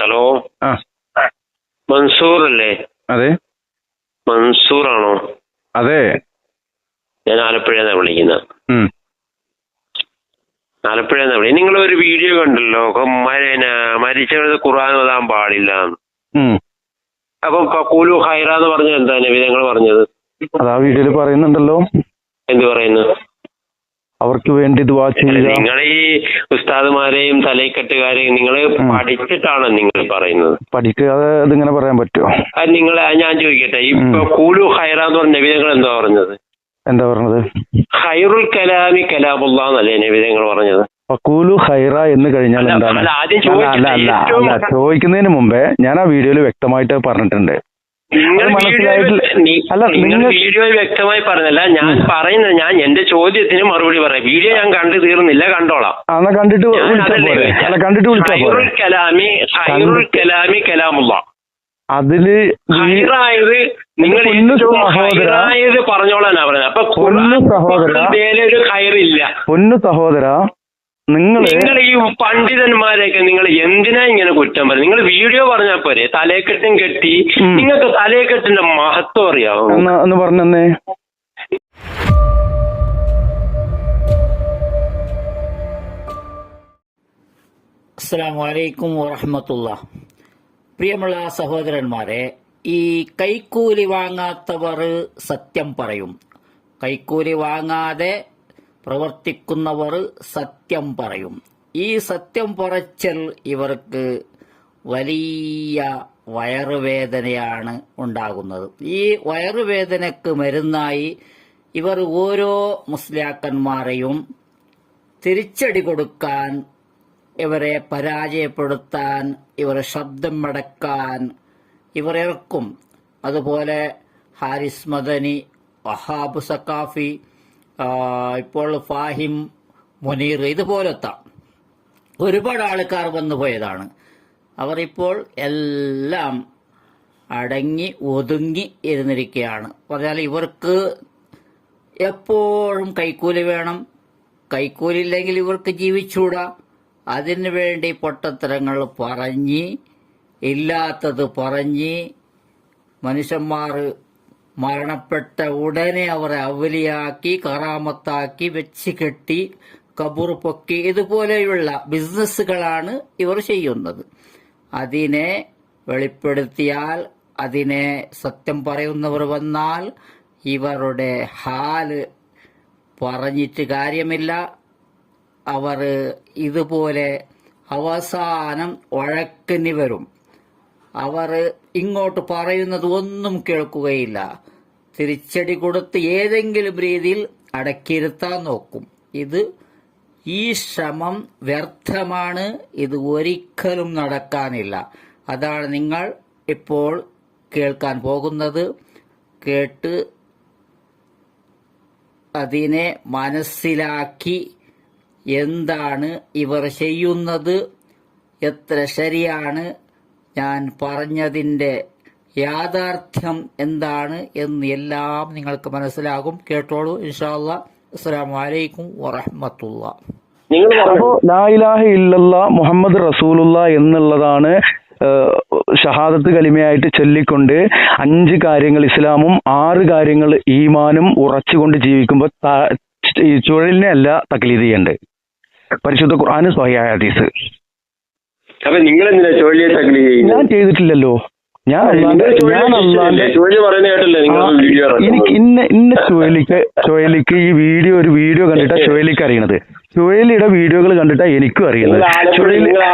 Hello. ആ. മൻസൂർ അല്ലേ അതെ. മൻസൂർ ആണോ അതെ. ഞാൻ ആലപ്പുഴന്നാ വിളിക്കുന്നത്. ആലപ്പുഴ ആലപ്പുഴന്നാ വിളി നിങ്ങൾ ഒരു വീഡിയോ കണ്ടല്ലോ? മരിച്ചവരത് ഖുർആൻ ഓതാൻ പാടില്ല. അപ്പൊ കൂലു ഹൈറ എന്ന് പറഞ്ഞത് എന്താ നബി പറഞ്ഞത്. അതാ വീഡിയോയിൽ പറയുന്നുണ്ടല്ലോ. എന്ത് പറയുന്നു? അവർക്ക് വേണ്ടി ദുവാ ചെയ്യുക. നിങ്ങൾ ഈ ഉസ്താദുമാരെയും തലയിക്കെട്ടുകാരെയും നിങ്ങൾ പഠിച്ചിട്ടാണ് നിങ്ങൾ പറയുന്നത്. പഠിക്കാതെ ഇതിങ്ങനെ പറയാൻ പറ്റുമോ? അത് നിങ്ങൾ ഞാൻ ചോദിക്കട്ടെ ഇപ്പൊ. കൂലു ഹൈറ എന്ന് പറഞ്ഞ നബി നിങ്ങൾ എന്താ പറഞ്ഞത്? എന്താ പറഞ്ഞത്? ഹൈറുൽ കലാമി കലാമുള്ള എന്നല്ലേ പറഞ്ഞത്? കൂലു ഹൈറ എന്ന് കഴിഞ്ഞാൽ എന്താണ്? അല്ല, അല്ല ചോദിക്കുന്നതിന് മുമ്പേ ഞാൻ ആ വീഡിയോയിൽ വ്യക്തമായിട്ട് പറഞ്ഞിട്ടുണ്ട്. നിങ്ങൾ അല്ല, നിങ്ങൾ നിങ്ങൾ- വ്യക്തമായി പറഞ്ഞല്ല. ഞാൻ. പറയുന്നത് ഞാൻ എന്റെ ചോദ്യത്തിന് മറുപടി പറയാം. വീഡിയോ ഞാൻ കണ്ടു തീർന്നില്ല കണ്ടോളാം. കണ്ടിട്ട് കണ്ടിട്ട് കലാമി ഖൈറുൽ കലാമി കലാമുള്ള. അതിൽ നിങ്ങൾ പറഞ്ഞോളാനാ പറഞ്ഞത്. അപ്പൊ പൊന്നു സഹോദരാ. പൊന്നു സഹോദര നിങ്ങൾ നിങ്ങൾ ഈ പണ്ഡിതന്മാരെയൊക്കെ നിങ്ങൾ എന്തിനാ ഇങ്ങനെ കുറ്റം പറയുന്നത്? നിങ്ങൾ വീഡിയോ പറഞ്ഞാൽ പോരെ? തലയെക്കെട്ടും കെട്ടി. നിങ്ങൾക്ക് തലയെക്കെട്ടിന്റെ മഹത്വം അറിയാവോ? ഒന്ന് വാഹമത്തുള്ള പറഞ്ഞേ വറഹമത്തുള്ള. പ്രിയമുള്ള സഹോദരന്മാരെ ഈ കൈക്കൂലി വാങ്ങാത്തവർ സത്യം പറയും. കൈക്കൂലി വാങ്ങാതെ പ്രവർത്തിക്കുന്നവർ സത്യം പറയും. ഈ സത്യം പറച്ചൽ ഇവർക്ക് വലിയ വയറുവേദനയാണ് ഉണ്ടാകുന്നത്. ഈ വയറുവേദനക്ക് മരുന്നായി ഇവർ ഓരോ മുസ്ലിയാക്കന്മാരെയും തിരിച്ചടി കൊടുക്കാൻ ഇവരെ പരാജയപ്പെടുത്താൻ ഇവരെ ശബ്ദം മടക്കാൻ ഇവർ ഇറക്കും അതുപോലെ ഹാരിസ് മദനി വഹാബ് സക്കാഫി ഇപ്പോൾ ഫാഹിം മുനീർ ഇതുപോലത്തെ ഒരുപാട് ആൾക്കാർ വന്നു പോയതാണ്. അവർ ഇപ്പോൾ എല്ലാം അടങ്ങി ഒതുങ്ങി ഇരുന്നിരിക്കുകയാണ്. പറഞ്ഞാൽ ഇവർക്ക് എപ്പോഴും കൈക്കൂലി വേണം. കൈക്കൂലി ഇല്ലെങ്കിൽ ഇവർക്ക് ജീവിച്ചൂടാ അതിനു വേണ്ടി പൊട്ടത്തരങ്ങൾ പറഞ്ഞ് ഇല്ലാത്തത് പറഞ്ഞ് മനുഷ്യന്മാർ മരണപ്പെട്ട ഉടനെ അവരെ അവലിയാക്കി കറാമത്താക്കി വെച്ച് കെട്ടി കബൂർ പൊക്കി ഇതുപോലെയുള്ള ബിസിനസ്സുകളാണ് ഇവർ ചെയ്യുന്നത്. അതിനെ വെളിപ്പെടുത്തിയാൽ അതിനെ സത്യം പറയുന്നവർ വന്നാൽ ഇവരുടെ ഹാൽ പറഞ്ഞിട്ട് കാര്യമില്ല. അവർ ഇതുപോലെ അവസാനം വഴക്കിന് വരും. അവർ ഇങ്ങോട്ട് പറയുന്നത് ഒന്നും കേൾക്കുകയില്ല. തിരിച്ചടി കൊടുത്ത് ഏതെങ്കിലും രീതിയിൽ അടക്കിയിരുത്താൻ നോക്കും. ഇത് ഈ ശ്രമം വ്യർത്ഥമാണ്. ഇത് ഒരിക്കലും നടക്കാനില്ല. അതാണ് നിങ്ങൾ ഇപ്പോൾ കേൾക്കാൻ പോകുന്നത്. കേട്ട് അതിനെ മനസ്സിലാക്കി എന്താണ് ഇവർ ചെയ്യുന്നത്. എത്ര ശരിയാണ് ഞാൻ പറഞ്ഞതിന്റെ യാഥാർത്ഥ്യം എന്താണ് എന്ന് എല്ലാം നിങ്ങൾക്ക് മനസ്സിലാകും. കേട്ടോളൂ ഇൻഷാല്ല അസ്സാം വലൈക്കും വറഹമത്തുള്ള. നിങ്ങൾ അപ്പോ ലാ ഇലാഹ ഇല്ലല്ല മുഹമ്മദ് റസൂലുള്ള എന്നുള്ളതാണ് ഷഹാദത്ത് കലിമയായിട്ട് ചൊല്ലിക്കൊണ്ട് അഞ്ച് കാര്യങ്ങൾ ഇസ്ലാമും ആറ് കാര്യങ്ങൾ ഈമാനും ഉറച്ചുകൊണ്ട് ജീവിക്കുമ്പോൾ ചുഴലിനെ അല്ല തക്ലീദ് ചെയ്യേണ്ടത്. പരിശുദ്ധ ഖുർആാനും സ്വഹിയായ ഹദീസ്. അപ്പൊ നിങ്ങൾ എന്തിനാ ചോദ്യം ഞാൻ ചെയ്തിട്ടില്ലല്ലോ. ഞാൻ എനിക്ക് ഇന്ന ഇന്ന ചുഴലിക്ക് ചുഴലിക്ക് ഈ വീഡിയോ ഒരു വീഡിയോ കണ്ടിട്ടാ ചുഴലിക്ക് അറിയണത്. ചുഴലിയുടെ വീഡിയോകൾ കണ്ടിട്ടാ എനിക്കും അറിയുന്നത്.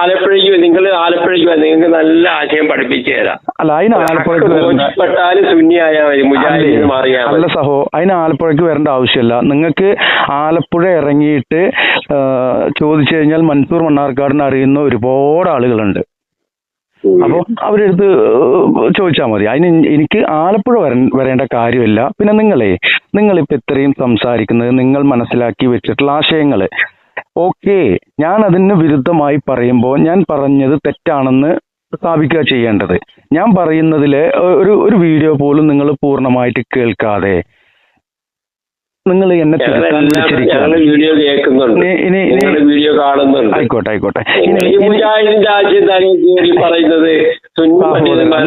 ആലപ്പുഴയ്ക്ക് നിങ്ങൾ ആലപ്പുഴയ്ക്ക് നിങ്ങൾക്ക് നല്ല ആശയം പഠിപ്പിച്ചു തരാം. അല്ല അതിന് ആലപ്പുഴക്ക് അല്ലേ? സഹോ അതിന് ആലപ്പുഴക്ക് വരേണ്ട ആവശ്യമില്ല. നിങ്ങൾക്ക് ആലപ്പുഴ ഇറങ്ങിയിട്ട് ചോദിച്ചു കഴിഞ്ഞാൽ മൻസൂർ മണ്ണാർക്കാടിനെ അറിയുന്ന ഒരുപാട് ആളുകളുണ്ട്. അപ്പോൾ അവരെടുത്ത് ചോദിച്ചാൽ മതി. അതിന് എനിക്ക് ആലപ്പുഴ വര വരേണ്ട കാര്യമില്ല. പിന്നെ നിങ്ങളെ നിങ്ങളിപ്പോൾ ഇത്രയും സംസാരിക്കുന്നത് നിങ്ങൾ മനസ്സിലാക്കി വെച്ചിട്ടുള്ള ആശയങ്ങൾ ഓക്കെ ഞാൻ അതിന് വിരുദ്ധമായി പറയുമ്പോൾ ഞാൻ പറഞ്ഞത് തെറ്റാണെന്ന് സ്ഥാപിക്കുക ചെയ്യേണ്ടത്. ഞാൻ പറയുന്നതിലെ ഒരു ഒരു വീഡിയോ പോലും നിങ്ങൾ പൂർണമായിട്ട് കേൾക്കാതെ നിങ്ങൾ എന്നെ വീഡിയോ കേൾക്കുന്നുണ്ട്. ഇനി- വീഡിയോ കാണുന്നുണ്ട്. ആയിക്കോട്ടെ ആയിക്കോട്ടെ. പറയുന്നത്.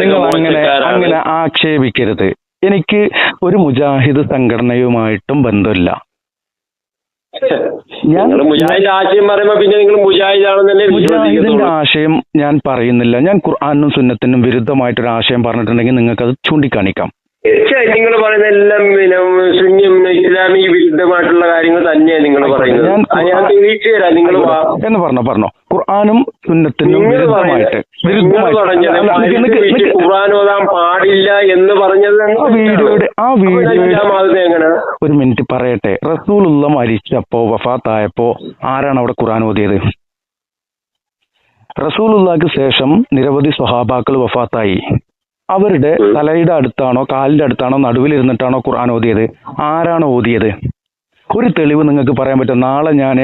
നിങ്ങൾ അങ്ങനെ അങ്ങനെ ആക്ഷേപിക്കരുത്. എനിക്ക് ഒരു മുജാഹിദ് സംഘടനയുമായിട്ടും ബന്ധമില്ല. ആശയം പറയുമ്പോ പിന്നെ നിങ്ങൾ മുജാഹിദാണെന്നല്ലേ മുജാഹിദിന്റെ ആശയം ഞാൻ പറയുന്നില്ല. ഞാൻ ഖുർആാനും സുന്നത്തിനും വിരുദ്ധമായിട്ടൊരു ആശയം പറഞ്ഞിട്ടുണ്ടെങ്കിൽ നിങ്ങൾക്ക് അത് ചൂണ്ടിക്കാണിക്കാം. തീർച്ചയായും നിങ്ങൾ പറയുന്ന എല്ലാം പിന്നെ സുന്യം ഇസ്ലാമിക വിരുദ്ധമായിട്ടുള്ള കാര്യങ്ങൾ തന്നെയാണ് നിങ്ങൾ പറയുന്നത്. ഞാൻ തെളിയിച്ചു തരാം. നിങ്ങൾ എന്ന് പറഞ്ഞോ പറഞ്ഞോ. ഖുർആാനും സുന്നത്തിനും നിങ്ങൾ വിരുദ്ധമായിട്ട്. ഖുർആൻ ഓതാൻ പാടില്ല എന്ന് പറഞ്ഞത് ആ വീഡിയോയുടെ ആ എങ്ങനെ? ഒരു മിനിറ്റ് പറയട്ടെ. റസൂലുള്ള മരിച്ചപ്പോ വഫാത്തായപ്പോ ആരാണ് അവിടെ ഖുർആൻ ഓതിയത്? റസൂലുള്ളാക്ക് ശേഷം നിരവധി സ്വഹാബാക്കൾ വഫാത്തായി. അവരുടെ. തലയുടെ അടുത്താണോ കാലിന്റെ അടുത്താണോ നടുവിലിരുന്നിട്ടാണോ ഖുർആൻ ഓതിയത്? ആരാണ് ഓതിയത്? ഒരു തെളിവ് നിങ്ങൾക്ക് പറയാൻ പറ്റും. നാളെ ഞാൻ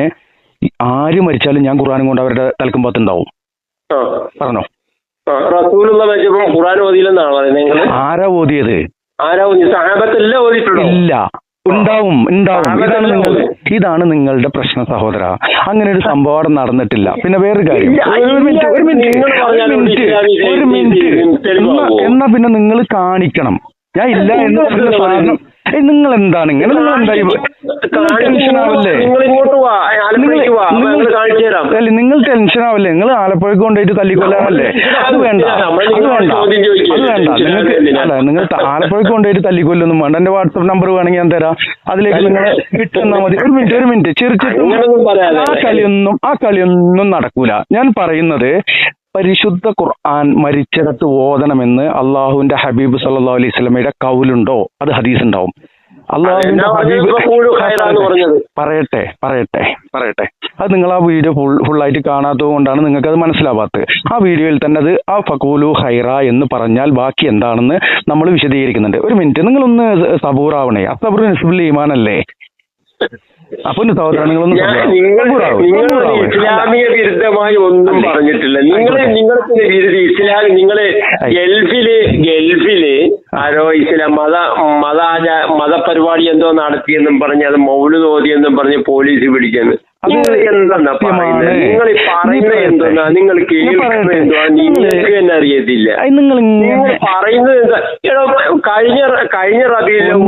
ആര് മരിച്ചാലും ഞാൻ ഖുർആൻ കൊണ്ട് അവരുടെ തലക്കുമ്പത്തുണ്ടാവും പറഞ്ഞോ? ഖുർആൻ ഓതിയില്ലെന്നാണ് ആരാ ഓതിയത്? ഇല്ല. ഉണ്ടാവും ഉണ്ടാവും. ഇതാണ് നിങ്ങൾ ഇതാണ് നിങ്ങളുടെ പ്രശ്ന സഹോദര. അങ്ങനെ ഒരു സംഭവം അവിടെ നടന്നിട്ടില്ല. പിന്നെ വേറൊരു കാര്യം. ഒരു മിനിറ്റ് ഒരു മിനിറ്റ് ഒരു മിനിറ്റ്? എന്നാ- പിന്നെ നിങ്ങൾ കാണിക്കണം. ഞാൻ ഇല്ല എന്ന് പറഞ്ഞ സാധനം. നിങ്ങൾ എന്താണ് ഇങ്ങനെ നിങ്ങൾ എന്തായി ടെൻഷൻ ആവല്ലേ നിങ്ങൾ ഇങ്ങോട്ട് വാ നിങ്ങൾ ആലപ്പുഴയ്ക്ക് വാ നിങ്ങൾ- ഞങ്ങൾ കാണിച്ചു തരാം അല്ല നിങ്ങൾ ടെൻഷൻ ആവല്ലേ? നിങ്ങൾ ആലപ്പുഴക്ക് കൊണ്ടുപോയിട്ട് തല്ലിക്കൊല്ലാനല്ലേ? അത് വേണ്ട. അത് വേണ്ട. അത് വേണ്ട. നിങ്ങൾക്ക് അല്ല നിങ്ങൾ ആലപ്പുഴക്ക് കൊണ്ടുപോയിട്ട് തല്ലിക്കൊല്ലൊന്നും വേണ്ട. എന്റെ വാട്സപ്പ് നമ്പർ വേണമെങ്കിൽ ഞാൻ തരാം. അതിലേക്ക് നിങ്ങൾ ഇട്ടെന്നാ മതി. ഒരു മിനിറ്റ് ഒരു മിനിറ്റ്. ചെറുച്ചിട്ടും. ആ കളിയൊന്നും ആ കളിയൊന്നും നടക്കൂല. ഞാൻ പറയുന്നത് പരിശുദ്ധ ഖുർആൻ മരിച്ചിടത്ത് ഓതണമെന്ന് അള്ളാഹുവിന്റെ ഹബീബ് സല്ലാ അലൈഹി സ്വലമയുടെ കൗലുണ്ടോ? അത് ഹദീസ് ഉണ്ടാവും അള്ളാഹുവിന്റെ ഹബീബ്. പറയട്ടെ പറയട്ടെ പറയട്ടെ അത് നിങ്ങൾ ആ വീഡിയോ ഫുൾ ഫുള്ളായിട്ട് കാണാത്തത് കൊണ്ടാണ് നിങ്ങൾക്ക് അത് മനസ്സിലാവാത്തത്. ആ വീഡിയോയിൽ തന്നെ അത് ആ ഫക്കൂലു ഹൈറ എന്ന് പറഞ്ഞാൽ ബാക്കി എന്താണെന്ന് നമ്മൾ വിശദീകരിക്കുന്നുണ്ട്. ഒരു മിനിറ്റ് നിങ്ങളൊന്ന് സബൂറാവണേ. അസബുർ നിസ്ബുൽ ഈമാൻ അല്ലേ അപ്പൊ. നിങ്ങൾ ഇസ്ലാമിക വിരുദ്ധമായി ഒന്നും പറഞ്ഞിട്ടില്ല. നിങ്ങൾ. നിങ്ങൾക്ക് ഇസ്ലാം നിങ്ങൾ ഗൾഫിൽ ഗൾഫിൽ ആരോ ചില മത മതാച മതപരിപാടി എന്തോ നടത്തിയെന്നും പറഞ്ഞ് അത് മൗലു തോതിയെന്നും പറഞ്ഞ് പോലീസ് പിടിക്കുന്നു അത് നിങ്ങൾ എന്താ പറയുന്നത് നിങ്ങൾ ഈ പറയുന്നത് നീ നിങ്ങൾ കേൾക്കുന്നത് പറയട്ടെ. എന്തോ നിങ്ങൾക്ക് തന്നെ അറിയത്തില്ല. നിങ്ങൾ പറയുന്നത് എന്താ? കഴിഞ്ഞ കഴിഞ്ഞ റബിയിലും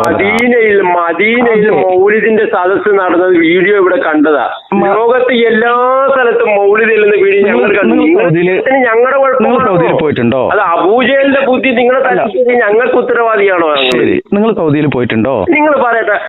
മദീനയിൽ മദീനയിൽ മൗലിദിന്റെ സദസ്സ് നടന്നത് വീഡിയോ ഇവിടെ കണ്ടതാ. ലോകത്ത് എല്ലാ സ്ഥലത്തും മൗലിദ് നിന്ന് വീഡിയോ ഞങ്ങൾ കണ്ടു. ഞങ്ങളുടെ സൗദിയിൽ പോയിട്ടുണ്ടോ? അത് അബൂജലിന്റെ ബുദ്ധി നിങ്ങളെ ഞങ്ങൾക്ക് ഉത്തരവാദിയാണോ ശരി. നിങ്ങൾ സൗദിയിൽ പോയിട്ടുണ്ടോ? നിങ്ങൾ പറയട്ടെ.